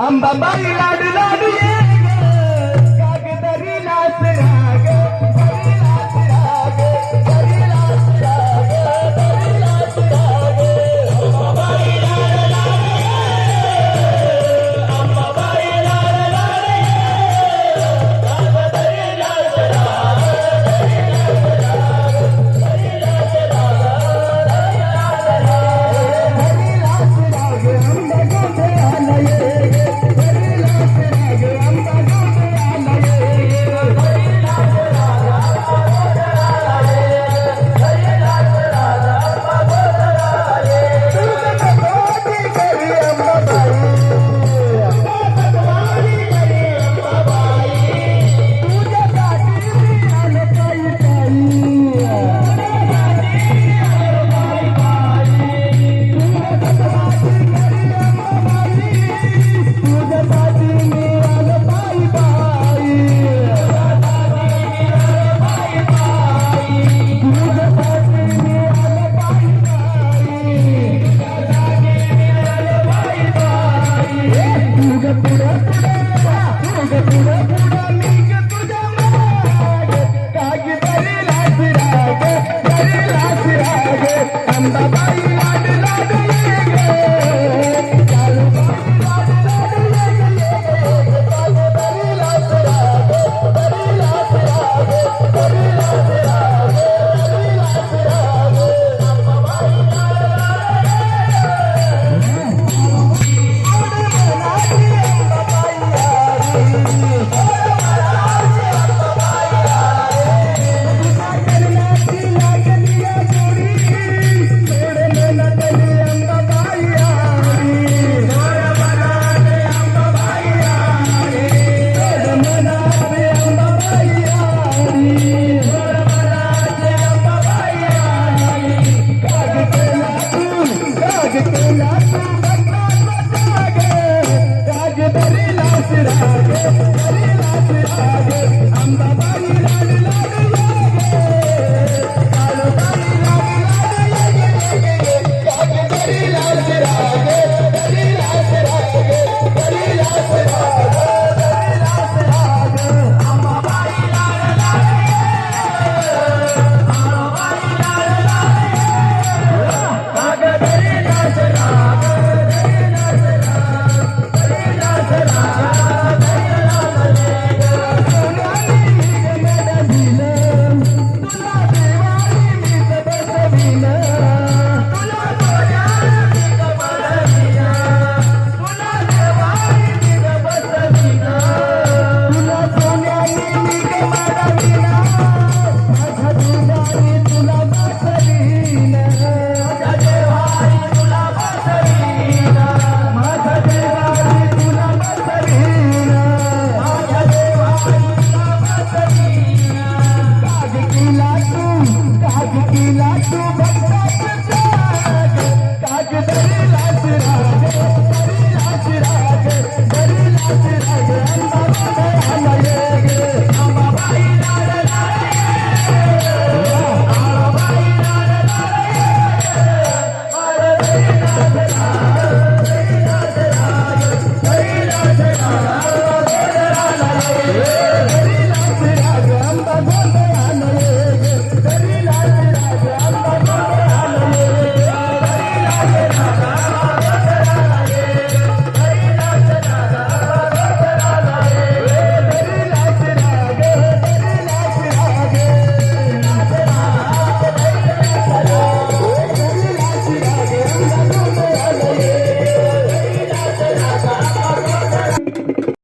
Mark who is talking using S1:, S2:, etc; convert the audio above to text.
S1: अंबाबाई लाड लाड ये. कागदरी नाचरा. Bye-bye. Thank you. Thank you.